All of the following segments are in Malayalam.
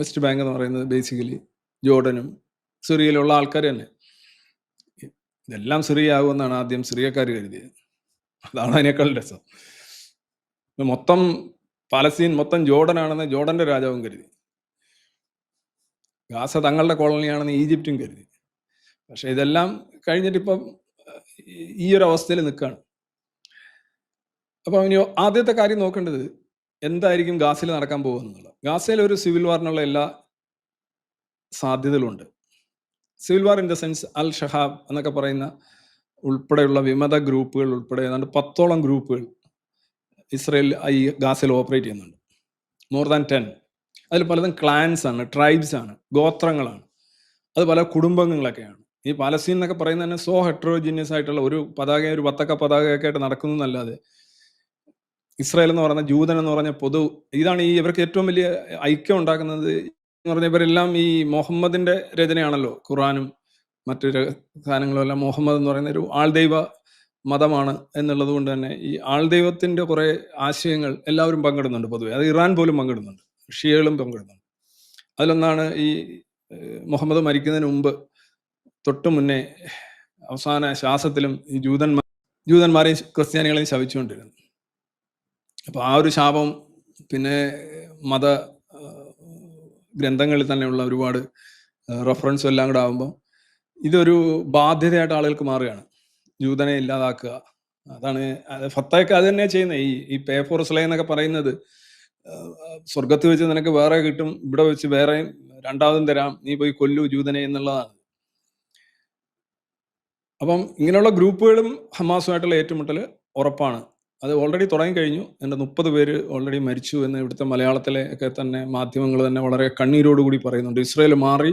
വെസ്റ്റ് ബാങ്ക് എന്ന് പറയുന്നത് ബേസിക്കലി ജോർഡനും സിറിയയിലുള്ള ആൾക്കാർ തന്നെ. ഇതെല്ലാം സിറിയ ആകുമെന്നാണ് ആദ്യം സിറിയക്കാർ കരുതിയത്. അതാണ് അതിനേക്കാൾ രസം. മൊത്തം പാലസ്തീൻ മൊത്തം ജോർഡനാണെന്ന് ജോർഡന്റെ രാജാവും കരുതി. ഗാസ തങ്ങളുടെ കോളനിയാണെന്ന് ഈജിപ്റ്റും കരുതി. പക്ഷെ ഇതെല്ലാം കഴിഞ്ഞിട്ട് ഇപ്പം ഈ- ഒരു അവസ്ഥയിൽ നിൽക്കുകയാണ് അപ്പം ഇനി ആദ്യത്തെ കാര്യം നോക്കേണ്ടത് എന്തായിരിക്കും ഗാസയിൽ നടക്കാൻ പോകുന്നുള്ളത് ഗാസയിൽ ഒരു സിവിൽ വാറിനുള്ള എല്ലാ സാധ്യതകളുണ്ട്. Civil war in the sense അൽ ഷഹാബ് എന്നൊക്കെ പറയുന്ന ഉൾപ്പെടെയുള്ള വിമത ഗ്രൂപ്പുകൾ ഉൾപ്പെടെ ഏതാണ്ട് പത്തോളം ഗ്രൂപ്പുകൾ ഇസ്രയേൽ ഈ ഗാസയിൽ ഓപ്പറേറ്റ് ചെയ്യുന്നുണ്ട്. മോർ ദാൻ ടെൻ അതിൽ പലതും ക്ലാൻസ് ആണ് ട്രൈബ്സ് ആണ് ഗോത്രങ്ങളാണ്. അത് പല കുടുംബങ്ങളൊക്കെയാണ്. ഈ പാലസ്തീൻ എന്നൊക്കെ പറയുന്നത് തന്നെ സോ ഹെട്രോജീനിയസ് ആയിട്ടുള്ള ഒരു പതാക ഒരു പത്തക്ക പതാകയൊക്കെ ആയിട്ട് നടക്കുന്നു എന്നല്ലാതെ ഇസ്രായേൽ എന്ന് പറയുന്ന ജൂതൻ എന്ന് പറഞ്ഞ പൊതു ഇതാണ് ഈ ഇവർക്ക് ഏറ്റവും വലിയ ഐക്യം ഉണ്ടാക്കുന്നത് എന്ന് പറഞ്ഞ ഇവരെല്ലാം ഈ മുഹമ്മദിന്റെ രചനയാണല്ലോ. ഖുറാനും മറ്റു സാധനങ്ങളും എല്ലാം മുഹമ്മദ് എന്ന് പറയുന്ന ഒരു ആൾദൈവ മതമാണ് എന്നുള്ളത് കൊണ്ട് തന്നെ ഈ ആൾദൈവത്തിന്റെ കുറെ ആശയങ്ങൾ എല്ലാവരും പങ്കിടുന്നുണ്ട് പൊതുവെ. അത് ഇറാൻ പോലും പങ്കിടുന്നുണ്ട്. ഷിയകളും പങ്കിടുന്നുണ്ട്. അതിലൊന്നാണ് ഈ മുഹമ്മദ് മരിക്കുന്നതിന് മുമ്പ് തൊട്ടു മുന്നേ അവസാന ശ്വാസത്തിലും ഈ ജൂതന്മാർ ജൂതന്മാരെയും ക്രിസ്ത്യാനികളെയും ശവിച്ചുകൊണ്ടിരുന്നു അപ്പൊ ആ ഒരു ശാപം പിന്നെ മത ഗ്രന്ഥങ്ങളിൽ തന്നെയുള്ള ഒരുപാട് റെഫറൻസും എല്ലാം കൂടെ ആകുമ്പോൾ ഇതൊരു ബാധ്യതയായിട്ട് ആളുകൾക്ക് മാറുകയാണ്. ജൂതനെ ഇല്ലാതാക്കുക. അതാണ് അത് ഫത്തയൊക്കെ അത് തന്നെയാണ് ചെയ്യുന്നത് ഈ ഈ പേ ഫോർ സ്ലേ എന്നൊക്കെ പറയുന്നത് സ്വർഗത്ത് വെച്ച് നിനക്ക് വേറെ കിട്ടും ഇവിടെ വെച്ച് വേറെ രണ്ടാമതും തരാം നീ പോയി കൊല്ലു ജൂതനെ എന്നുള്ളതാണ്. അപ്പം ഇങ്ങനെയുള്ള ഗ്രൂപ്പുകളും ഹമാസുമായിട്ടുള്ള ഏറ്റുമുട്ടൽ ഉറപ്പാണ്. അത് ഓൾറെഡി തുടങ്ങി കഴിഞ്ഞു എന്റെ മുപ്പത് പേര് ഓൾറെഡി മരിച്ചു എന്ന് ഇവിടുത്തെ മലയാളത്തിലെ ഒക്കെ തന്നെ മാധ്യമങ്ങൾ തന്നെ വളരെ കണ്ണീരോടുകൂടി പറയുന്നുണ്ട്. ഇസ്രയേൽ മാറി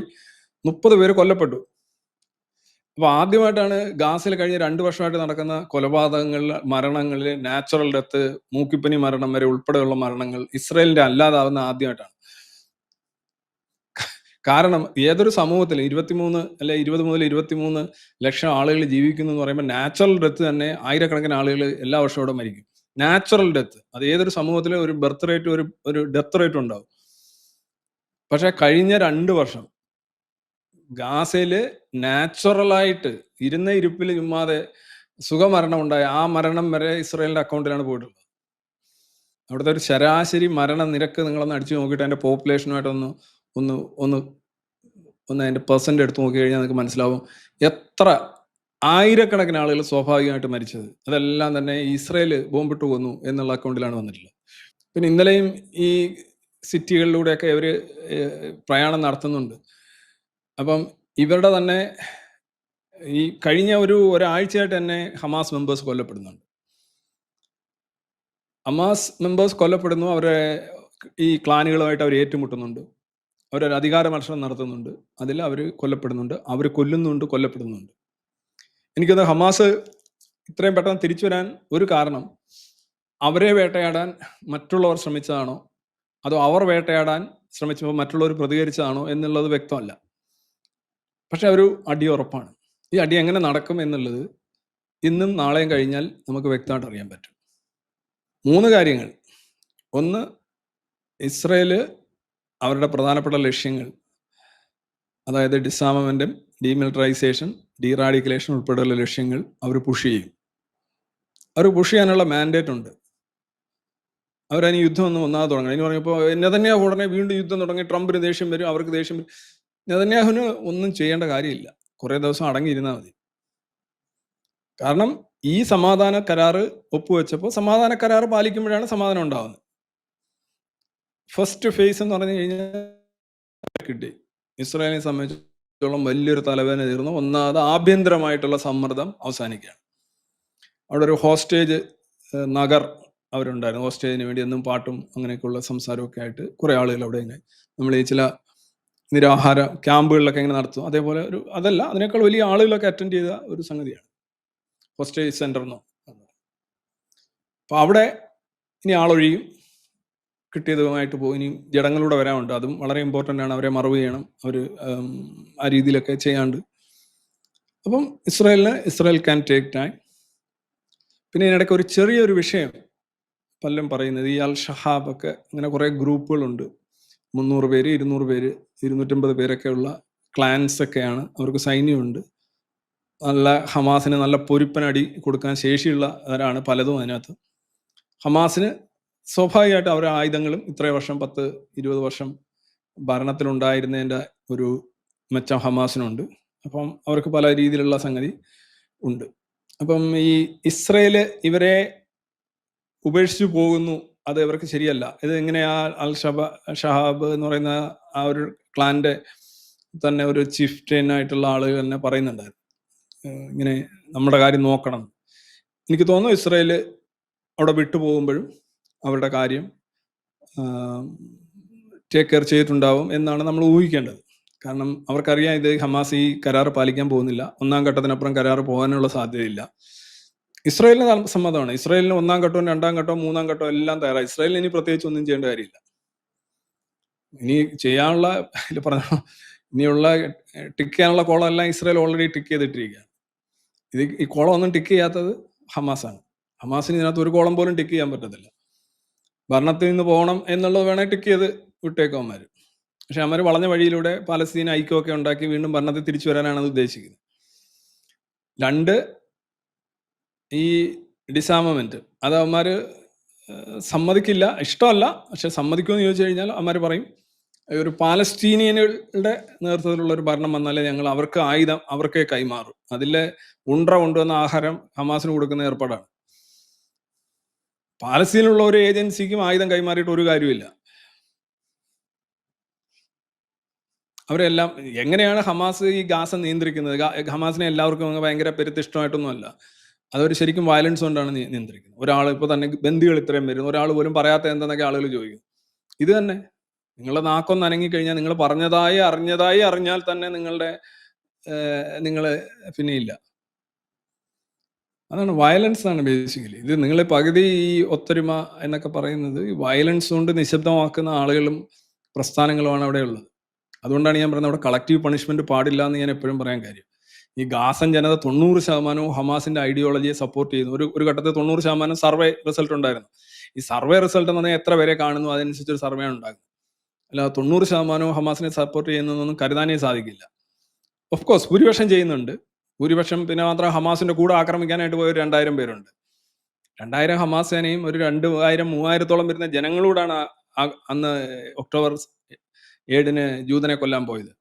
മുപ്പത് പേര് കൊല്ലപ്പെട്ടു. അപ്പോൾ ആദ്യമായിട്ടാണ് ഗാസിൽ കഴിഞ്ഞ രണ്ട് വർഷമായിട്ട് നടക്കുന്ന കൊലപാതകങ്ങളിൽ മരണങ്ങളിൽ നാച്ചുറൽ ഡെത്ത് മൂക്കിപ്പനി മരണം വരെ ഉൾപ്പെടെയുള്ള മരണങ്ങൾ ഇസ്രയേലിന്റെ അല്ലാതാവുന്ന ആദ്യമായിട്ടാണ്. കാരണം ഏതൊരു സമൂഹത്തിൽ ഇരുപത്തിമൂന്ന് അല്ലെ ഇരുപത് മുതൽ ഇരുപത്തിമൂന്ന് ലക്ഷം ആളുകൾ ജീവിക്കുന്നു എന്ന് പറയുമ്പോൾ നാച്ചുറൽ ഡെത്ത് തന്നെ ആയിരക്കണക്കിന് ആളുകൾ എല്ലാ വർഷവും അവിടെ മരിക്കും. നാച്ചുറൽ ഡെത്ത് അത് ഏതൊരു സമൂഹത്തിലെ ഒരു ബർത്ത് റേറ്റ് ഒരു ഒരു ഡെത്ത് റേറ്റ് ഉണ്ടാവും. പക്ഷെ കഴിഞ്ഞ രണ്ട് വർഷം ഗാസയിൽ നാച്ചുറലായിട്ട് ഇരുന്ന ഇരുപ്പിൽ ചുമ്മാതെ സുഖമരണം ഉണ്ടായ ആ മരണം വരെ ഇസ്രായേലിന്റെ അക്കൗണ്ടിലാണ് പോയിട്ടുള്ളത്. അവിടുത്തെ ഒരു ശരാശരി മരണ നിരക്ക് നിങ്ങളൊന്ന് അടിച്ചു നോക്കിയിട്ട് അതിന്റെ പോപ്പുലേഷനുമായിട്ട് ഒന്ന് ഒന്ന് ഒന്ന് അതിന്റെ പെർസെന്റ് എടുത്ത് നോക്കി കഴിഞ്ഞാൽ നിങ്ങൾക്ക് മനസ്സിലാവും എത്ര ആയിരക്കണക്കിന് ആളുകൾ സ്വാഭാവികമായിട്ട് മരിച്ചത്. അതെല്ലാം തന്നെ ഇസ്രയേൽ ബോംബിട്ട് കൊന്നു എന്നുള്ള അക്കൗണ്ടിലാണ് വന്നിട്ടുള്ളത്. പിന്നെ ഇന്നലെയും ഈ സിറ്റികളിലൂടെയൊക്കെ ഇവർ പ്രയാണം നടത്തുന്നുണ്ട്. അപ്പം ഇവരുടെ തന്നെ ഈ കഴിഞ്ഞ ഒരു ഒരാഴ്ചയായിട്ട് തന്നെ ഹമാസ് മെമ്പേഴ്സ് കൊല്ലപ്പെടുന്നുണ്ട്. ഹമാസ് മെമ്പേഴ്സ് കൊല്ലപ്പെടുന്നു അവരെ ഈ ക്ലാനുകളുമായിട്ട് അവർ ഏറ്റുമുട്ടുന്നുണ്ട്. അവരൊരു അധികാര മത്സരം നടത്തുന്നുണ്ട്. അതിൽ അവർ കൊല്ലപ്പെടുന്നുണ്ട്. അവർ കൊല്ലുന്നുണ്ട് കൊല്ലപ്പെടുന്നുണ്ട്. എനിക്കത് ഹമാസ് ഇത്രയും പെട്ടെന്ന് തിരിച്ചു വരാൻ ഒരു കാരണം അവരെ വേട്ടയാടാൻ മറ്റുള്ളവർ ശ്രമിച്ചതാണോ? അതോ അവർ വേട്ടയാടാൻ ശ്രമിച്ചപ്പോൾ മറ്റുള്ളവർ പ്രതികരിച്ചതാണോ എന്നുള്ളത് വ്യക്തമല്ല. പക്ഷെ ഒരു അടി ഉറപ്പാണ്. ഈ അടി എങ്ങനെ നടക്കും എന്നുള്ളത് ഇന്നും നാളെയും കഴിഞ്ഞാൽ നമുക്ക് വ്യക്തമായിട്ട് അറിയാൻ പറ്റും. മൂന്ന് കാര്യങ്ങൾ. ഒന്ന് ഇസ്രയേൽ അവരുടെ പ്രധാനപ്പെട്ട ലക്ഷ്യങ്ങൾ അതായത് ഡിസാമമെന്റും ഡീമിലിറ്ററൈസേഷൻ ഡീറാഡിക്കലേഷൻ ഉൾപ്പെടെയുള്ള ലക്ഷ്യങ്ങൾ അവർ പുഷ് ചെയ്യും. അവർ പുഷ് ചെയ്യാനുള്ള മാൻഡേറ്റ് ഉണ്ട്. അവരതിന് യുദ്ധം ഒന്നും ഒന്നാമത് തുടങ്ങണം. എന്ന് പറഞ്ഞപ്പോൾ നെതന്യാഹു ഉടനെ വീണ്ടും യുദ്ധം തുടങ്ങി ട്രംപിന് ദേഷ്യം വരും അവർക്ക് ദേഷ്യം വരും. നെതന്യാഹുവിന് ഒന്നും ചെയ്യേണ്ട കാര്യമില്ല. കുറേ ദിവസം അടങ്ങിയിരുന്നാൽ മതി. കാരണം ഈ സമാധാന കരാറ് ഒപ്പുവെച്ചപ്പോൾ സമാധാന കരാറ് പാലിക്കുമ്പോഴാണ് സമാധാനം ഉണ്ടാവുന്നത്. ഫസ്റ്റ് ഫേസ് എന്ന് പറഞ്ഞു കഴിഞ്ഞാൽ കിട്ടി. ഇസ്രായേലിനെ സംബന്ധിച്ചിടത്തോളം വലിയൊരു തലവേദന തീർന്നു. ഒന്നാമത് ആഭ്യന്തരമായിട്ടുള്ള സമ്മർദ്ദം അവസാനിക്കുകയാണ്. അവിടെ ഒരു ഹോസ്റ്റേജ് നഗർ അവരുണ്ടായിരുന്നു. ഹോസ്റ്റേജിന് വേണ്ടി എന്നും പാട്ടും അങ്ങനെയൊക്കെയുള്ള സംസാരമൊക്കെ ആയിട്ട് കുറെ ആളുകൾ അവിടെ ഇങ്ങനെ നമ്മൾ ഈ ചില നിരാഹാര ക്യാമ്പുകളിലൊക്കെ ഇങ്ങനെ നടത്തും. അതേപോലെ ഒരു അതല്ല അതിനേക്കാൾ വലിയ ആളുകളൊക്കെ അറ്റൻഡ് ചെയ്ത ഒരു സംഗതിയാണ്. ഹോസ്റ്റേജ് സെന്റർ എന്നോ അപ്പൊ അവിടെ ഇനി ആളൊഴിയും. കിട്ടിയതുമായിട്ട് പോകും ഇനി ജഡങ്ങളിലൂടെ വരാനുണ്ട്. അതും വളരെ ഇമ്പോർട്ടന്റ് ആണ്. അവരെ മറവ് ചെയ്യണം. അവർ ആ രീതിയിലൊക്കെ ചെയ്യാണ്ട്. അപ്പം ഇസ്രായേലിന് ഇസ്രായേൽ ക്യാൻ ടേക്ക് ടൈം പിന്നെ ഇതിനിടയ്ക്ക് ഒരു ചെറിയൊരു വിഷയം പലരും പറയുന്നത്. ഈ അൽ ഷഹാബ് ഒക്കെ ഇങ്ങനെ കുറേ ഗ്രൂപ്പുകളുണ്ട്. മുന്നൂറ് പേര് ഇരുന്നൂറ് പേര് ഇരുന്നൂറ്റമ്പത് പേരൊക്കെയുള്ള ക്ലാൻസ് ഒക്കെയാണ്. അവർക്ക് സൈന്യമുണ്ട്. നല്ല ഹമാസിന് നല്ല പൊരുപ്പനടി കൊടുക്കാൻ ശേഷിയുള്ളവരാണ് പലതും അതിനകത്ത്. ഹമാസിന് സ്വാഭാവികമായിട്ട് അവരുടെ ആയുധങ്ങളും ഇത്രയും വർഷം പത്ത് ഇരുപത് വർഷം ഭരണത്തിലുണ്ടായിരുന്നതിന്റെ ഒരു മെച്ചം ഹമാസിനുണ്ട്. അപ്പം അവർക്ക് പല രീതിയിലുള്ള സംഗതി ഉണ്ട്. അപ്പം ഈ ഇസ്രയേൽ ഇവരെ ഉപേക്ഷിച്ചു പോകുന്നു അത് ഇവർക്ക് ശരിയല്ല. ഇത് എങ്ങനെയാ അൽ ഷബ ഷഹാബ് എന്ന് പറയുന്ന ആ ഒരു ക്ലാന്റെ തന്നെ ഒരു ചീഫ് ആയിട്ടുള്ള ആളുകൾ തന്നെ പറയുന്നുണ്ടായിരുന്നു. ഇങ്ങനെ നമ്മുടെ കാര്യം നോക്കണം. എനിക്ക് തോന്നുന്നു ഇസ്രയേൽ അവിടെ വിട്ടുപോകുമ്പോഴും അവരുടെ കാര്യം ടേക്ക് കെയർ ചെയ്തിട്ടുണ്ടാവും എന്നാണ് നമ്മൾ ഊഹിക്കേണ്ടത്. കാരണം അവർക്കറിയാം ഇത് ഹമാസ് ഈ കരാർ പാലിക്കാൻ പോകുന്നില്ല. ഒന്നാം ഘട്ടത്തിനപ്പുറം കരാർ പോകാനുള്ള സാധ്യതയില്ല. ഇസ്രായേലിന് സമ്മതമാണ്. ഇസ്രായേലിന് ഒന്നാം ഘട്ടവും രണ്ടാം ഘട്ടവും മൂന്നാം ഘട്ടവും എല്ലാം തയ്യാറായി. ഇസ്രായേലിന് ഇനി പ്രത്യേകിച്ച് ഒന്നും ചെയ്യേണ്ട കാര്യമില്ല. ഇനി ചെയ്യാനുള്ള പറഞ്ഞു ഇനിയുള്ള ടിക്ക് ചെയ്യാനുള്ള കോളം എല്ലാം ഇസ്രായേൽ ഓൾറെഡി ടിക്ക് ചെയ്തിട്ടിരിക്കുകയാണ്. ഇത് ഈ കോളം ഒന്നും ടിക്ക് ചെയ്യാത്തത് ഹമാസാണ്. ഹമാസിന് ഇതിനകത്ത് ഒരു കോളം പോലും ടിക്ക് ചെയ്യാൻ പറ്റത്തില്ല. ഭരണത്തിൽ നിന്ന് പോകണം എന്നുള്ളത് വേണമെങ്കിൽ ടിക്ക് ചെയ്ത് വിട്ടേക്കും അവന്മാർ പക്ഷെ അവന്മാർ വളഞ്ഞ വഴിയിലൂടെ പാലസ്തീൻ ഐക്യമൊക്കെ ഉണ്ടാക്കി വീണ്ടും ഭരണത്തിൽ തിരിച്ചു വരാനാണ് ഉദ്ദേശിക്കുന്നത്. രണ്ട് ഈ ഡിസാമമെന്റ് അത് അവന്മാർ സമ്മതിക്കില്ല. ഇഷ്ടമല്ല പക്ഷെ സമ്മതിക്കുമെന്ന് ചോദിച്ചു കഴിഞ്ഞാൽ അവന്മാർ പറയും ഒരു പാലസ്തീനിയനുകളുടെ നേതൃത്വത്തിലുള്ള ഒരു ഭരണം വന്നാലേ ഞങ്ങൾ അവർക്ക് ആയുധം അവർക്കേ കൈമാറും. അതിലെ ഉണ്ട്ര കൊണ്ടുവന്ന ആഹാരം ഹമാസിന് കൊടുക്കുന്ന ഏർപ്പാടാണ്. പാലസ്തീനിലുള്ള ഒരു ഏജൻസിക്കും ആയുധം കൈമാറിയിട്ട് ഒരു കാര്യമില്ല അവരെല്ലാം എങ്ങനെയാണ് ഹമാസ് ഈ ഗാസ നിയന്ത്രിക്കുന്നത്? ഹമാസിനെ എല്ലാവർക്കും ഭയങ്കര പെരുത്തിഷ്ടമായിട്ടൊന്നും അല്ല അതൊരു ശരിക്കും വയലൻസ് കൊണ്ടാണ് നിയന്ത്രിക്കുന്നത്. ഒരാൾ ഇപ്പൊ തന്നെ ബന്ധികൾ ഇത്രയും വരുന്നു. ഒരാൾ പോലും പറയാത്ത എന്തെന്നൊക്കെ ആളുകൾ ചോദിക്കും. ഇത് തന്നെ. നിങ്ങളുടെ നാക്കൊന്ന് അനങ്ങിക്കഴിഞ്ഞാൽ നിങ്ങൾ പറഞ്ഞതായി അറിഞ്ഞതായി അറിഞ്ഞാൽ തന്നെ നിങ്ങളുടെ നിങ്ങൾ പിന്നെ ഇല്ല അതാണ് വയലൻസ് ആണ് ബേസിക്കലി ഇത് നിങ്ങൾ പകുതി ഈ ഒത്തൊരുമ എന്നൊക്കെ പറയുന്നത് വയലൻസ് കൊണ്ട് നിശബ്ദമാക്കുന്ന ആളുകളും പ്രസ്ഥാനങ്ങളുമാണ് അവിടെ ഉള്ളത്. അതുകൊണ്ടാണ് ഞാൻ പറയുന്നത് അവിടെ കളക്റ്റീവ് പണിഷ്മെന്റ് പാടില്ല എന്ന് ഞാൻ എപ്പോഴും പറയാൻ കാര്യം. ഈ ഗാസൻ ജനത തൊണ്ണൂറ് ശതമാനവും ഹമാസിന്റെ ഐഡിയോളജിയെ സപ്പോർട്ട് ചെയ്യുന്നു. ഒരു ഒരു ഘട്ടത്തിൽ തൊണ്ണൂറ് ശതമാനം സർവേ റിസൾട്ട് ഉണ്ടായിരുന്നു. ഈ സർവേ റിസൾട്ട് എന്ന് പറഞ്ഞാൽ എത്ര പേരെ കാണുന്നു അതനുസരിച്ച് ഒരു സർവേ ആണ് ഉണ്ടാകുന്നത്. അല്ല തൊണ്ണൂറ് ശതമാനവും ഹമാസിനെ സപ്പോർട്ട് ചെയ്യുന്നതൊന്നും കരുതാനേ സാധിക്കില്ല. ഓഫ് കോഴ്സ് ഭൂരിപക്ഷം ചെയ്യുന്നുണ്ട്. ഭൂരിപക്ഷം പിന്നെ മാത്രം ഹമാസിന്റെ കൂടെ ആക്രമിക്കാനായിട്ട് പോയ ഒരു രണ്ടായിരം പേരുണ്ട്. രണ്ടായിരം ഹമാസ് സേനയും ഒരു രണ്ടായിരം മൂവായിരത്തോളം വരുന്ന ജനങ്ങളോടാണ് അന്ന് ഒക്ടോബർ ഏഴിന് ജൂതനെ കൊല്ലാൻ പോയത്.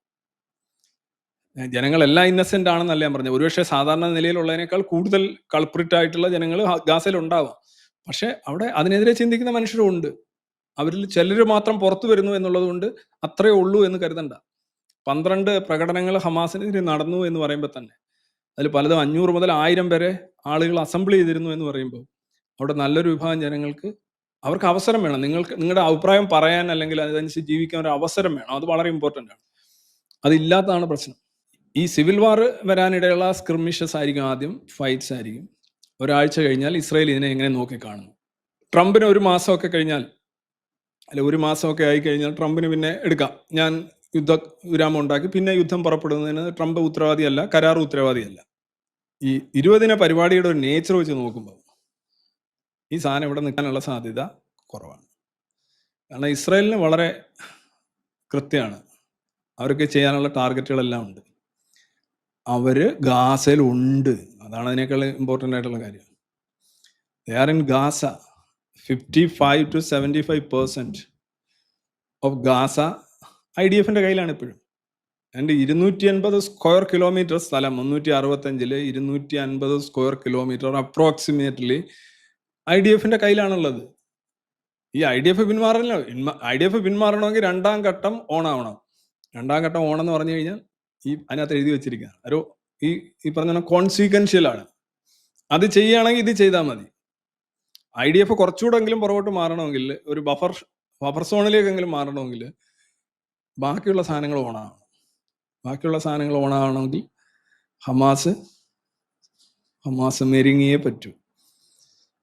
ജനങ്ങളെല്ലാം ഇന്നസെന്റ് ആണെന്നല്ല ഞാൻ പറഞ്ഞത്. ഒരുപക്ഷെ സാധാരണ നിലയിലുള്ളതിനേക്കാൾ കൂടുതൽ കൾപ്രിറ്റ് ആയിട്ടുള്ള ജനങ്ങൾ ഗാസയിൽ ഉണ്ടാവാം പക്ഷെ അവിടെ അതിനെതിരെ ചിന്തിക്കുന്ന മനുഷ്യരും ഉണ്ട്. അവരിൽ ചിലർ മാത്രം പുറത്തു വരുന്നു എന്നുള്ളത് കൊണ്ട് അത്രേ ഉള്ളൂ എന്ന് കരുതണ്ട. പന്ത്രണ്ട് പ്രകടനങ്ങൾ ഹമാസിനെതിരെ നടന്നു എന്ന് പറയുമ്പോൾ തന്നെ അതിൽ പലതും അഞ്ഞൂറ് മുതൽ ആയിരം വരെ ആളുകൾ അസംബിൾ ചെയ്തിരുന്നു എന്ന് പറയുമ്പോൾ അവിടെ നല്ലൊരു വിഭാഗം ജനങ്ങൾക്ക് അവർക്ക് അവസരം വേണം. നിങ്ങൾക്ക് നിങ്ങളുടെ അഭിപ്രായം പറയാൻ അല്ലെങ്കിൽ അതനുസരിച്ച് ജീവിക്കാൻ ഒരു അവസരം വേണം. അത് വളരെ ഇമ്പോർട്ടന്റ് ആണ്. അതില്ലാത്തതാണ് പ്രശ്നം. ഈ സിവിൽ വാർ വരാനിടയുള്ള സ്ക്രിമിഷസ് ആയിരിക്കും ആദ്യം ഫൈറ്റ്സ് ആയിരിക്കും. ഒരാഴ്ച കഴിഞ്ഞാൽ ഇസ്രയേൽ ഇതിനെ എങ്ങനെ നോക്കി കാണുന്നു ട്രംപിന് ഒരു മാസമൊക്കെ കഴിഞ്ഞാൽ അല്ല ഒരു മാസമൊക്കെ ആയി കഴിഞ്ഞാൽ ട്രംപിന് പിന്നെ എടുക്കാം. ഞാൻ യുദ്ധ വിരാമം ഉണ്ടാക്കി പിന്നെ യുദ്ധം പുറപ്പെടുന്നതിന് ട്രംപ് ഉത്തരവാദിയല്ല കരാർ ഉത്തരവാദിയല്ല. ഈ ഇരുപതിന പരിപാടിയുടെ ഒരു നേച്ചർ വെച്ച് നോക്കുമ്പോൾ ഈ സാധനം ഇവിടെ നിൽക്കാനുള്ള സാധ്യത കുറവാണ്. കാരണം ഇസ്രായേലിന് വളരെ കൃത്യമാണ്. അവർക്ക് ചെയ്യാനുള്ള ടാർഗറ്റുകളെല്ലാം ഉണ്ട്. അവർ ഗാസയിൽ ഉണ്ട് അതാണ് അതിനേക്കാൾ ഇമ്പോർട്ടന്റ് ആയിട്ടുള്ള കാര്യം. They are in Gaza. Fifty five to seventy five percent of Gaza I D എഫിന്റെ കയ്യിലാണ് ഇപ്പോഴും എന്റെ ഇരുന്നൂറ്റി അൻപത് സ്ക്വയർ കിലോമീറ്റർ സ്ഥലം മുന്നൂറ്റി അറുപത്തഞ്ചിൽ ഇരുന്നൂറ്റി അൻപത് square kilometre approximately I D എഫിന്റെ കയ്യിലാണുള്ളത്. ഈ ഐ ഡി എഫ് പിന്മാറണല്ലോ. ഐ ഡി എഫ് പിന്മാറണമെങ്കിൽ രണ്ടാം ഘട്ടം ഓണാവണം. രണ്ടാം ഘട്ടം ഓൺ എന്ന് പറഞ്ഞു കഴിഞ്ഞാൽ ഈ അതിനകത്ത് എഴുതി വെച്ചിരിക്കുക ഒരു ഈ ഈ പറഞ്ഞ കോൺസിക്വൻഷ്യൽ ആണ്. അത് ചെയ്യുകയാണെങ്കിൽ ഇത് ചെയ്താൽ മതി. ഐ ഡി എഫ് കുറച്ചുകൂടെങ്കിലും പുറകോട്ട് മാറണമെങ്കിൽ ഒരു ബഫർ ബഫർ സോണിലേക്കെങ്കിലും മാറണമെങ്കിൽ ബാക്കിയുള്ള സാധനങ്ങൾ ഓണാവണം ബാക്കിയുള്ള സാധനങ്ങൾ ഓണാവണമെങ്കിൽ ഹമാസ് ഹമാസ് മെരുങ്ങിയേ പറ്റൂ.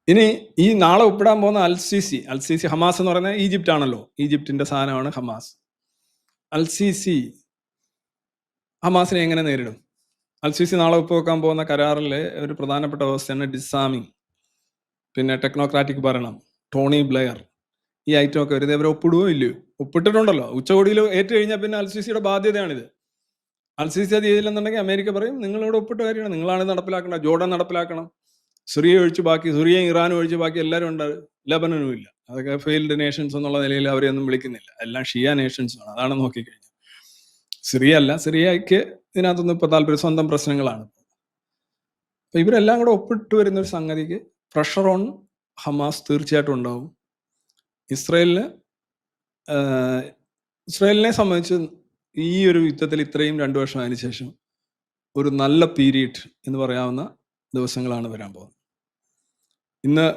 ഇനി ഈ നാളെ ഒപ്പിടാൻ പോകുന്ന al al Sisi al Sisi Hamas എന്ന് പറയുന്നത് ഈജിപ്റ്റ് ആണല്ലോ. ഈജിപ്തിന്റെ സാധനമാണ് ഹമാസ്. അൽ സിസി ഹമാസിനെ എങ്ങനെ നേരിടും? അൽ നാളെ ഒപ്പുവെക്കാൻ പോകുന്ന കരാറിലെ ഒരു പ്രധാനപ്പെട്ട വ്യവസ്ഥയാണ് ഡിസാമിങ് പിന്നെ ടെക്നോക്രാറ്റിക് ഭരണം ടോണി ബ്ലെയർ. ഈ ഐറ്റം ഒക്കെ വരുന്നത്. ഇവരെ ഒപ്പിടുകയോ ഇല്ലയോ. ഒപ്പിട്ടിട്ടുണ്ടല്ലോ. ഉച്ചകോടിയിൽ ഏറ്റു കഴിഞ്ഞാൽ പിന്നെ അൽ സി സിയുടെ ബാധ്യതയാണിത്. അൽ സി സി അത് ചെയ്തില്ലെന്നുണ്ടെങ്കിൽ അമേരിക്ക പറയും നിങ്ങളിവിടെ ഒപ്പിട്ട കാര്യമാണ്. നിങ്ങളാണ് നടപ്പിലാക്കണം ജോർഡൻ നടപ്പിലാക്കണം. സിറിയ ഒഴിച്ച് ബാക്കി സിറിയയും ഇറാനും ഒഴിച്ച് ബാക്കി എല്ലാവരും ഉണ്ട്. ലബനനും ഇല്ല. അതൊക്കെ ഫെയിൽഡ് നേഷൻസ് എന്നുള്ള നിലയിൽ അവരെയൊന്നും വിളിക്കുന്നില്ല. എല്ലാം ഷിയ നേഷൻസ് ആണ്. അതാണ് നോക്കിക്കഴിഞ്ഞാൽ. സിറിയ അല്ല. സിറിയയ്ക്ക് ഇതിനകത്തൊന്നും ഇപ്പൊ താല്പര്യം സ്വന്തം പ്രശ്നങ്ങളാണ്. അപ്പൊ ഇവരെല്ലാം കൂടെ ഒപ്പിട്ട് വരുന്ന ഒരു സംഗതിക്ക് പ്രഷർ ഓൺ ഹമാസ് തീർച്ചയായിട്ടും ഉണ്ടാവും. ഇസ്രയേലിന് ഇസ്രയേലിനെ സംബന്ധിച്ച് ഈ ഒരു യുദ്ധത്തിൽ ഇത്രയും രണ്ടു വർഷം അതിന് ശേഷം ഒരു നല്ല പീരീഡ് എന്ന് പറയാവുന്ന ദിവസങ്ങളാണ് വരാൻ പോകുന്നത്. ഇന്ന്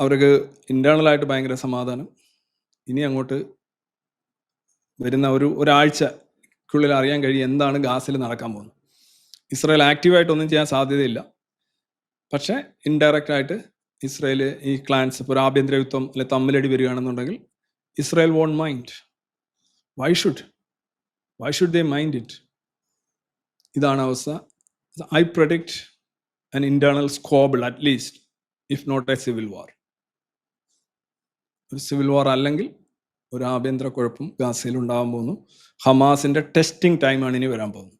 അവർക്ക് ഇന്റേണലായിട്ട് ഭയങ്കര സമാധാനം. ഇനി അങ്ങോട്ട് വരുന്ന ഒരു ഒരാഴ്ചക്കുള്ളിൽ അറിയാൻ കഴിയും എന്താണ് ഗാസിൽ നടക്കാൻ പോകുന്നത്. ഇസ്രായേൽ ആക്റ്റീവായിട്ടൊന്നും ചെയ്യാൻ സാധ്യതയില്ല. പക്ഷേ ഇൻഡയറക്റ്റ് ആയിട്ട് ഇസ്രായേൽ ഈ ക്ലാൻസ് ഇപ്പോൾ ഒരു ആഭ്യന്തര യുദ്ധം അല്ലെ തമ്മിലടി വരികയാണെന്നുണ്ടെങ്കിൽ Israel won't mind why should why should they mind it ഇതാണ് അവസ്ഥ. I predict an internal at least if not a civil war. ഒരു സിവിൽ വാർ അല്ലെങ്കിൽ ഒരു ആഭ്യന്തര കുഴപ്പം ഗാസയിൽ ഉണ്ടാകാൻ പോകുന്നു. ഹമാസിന്റെ ടെസ്റ്റിംഗ് ടൈമാണ് ഇനി വരാൻ പോകുന്നത്.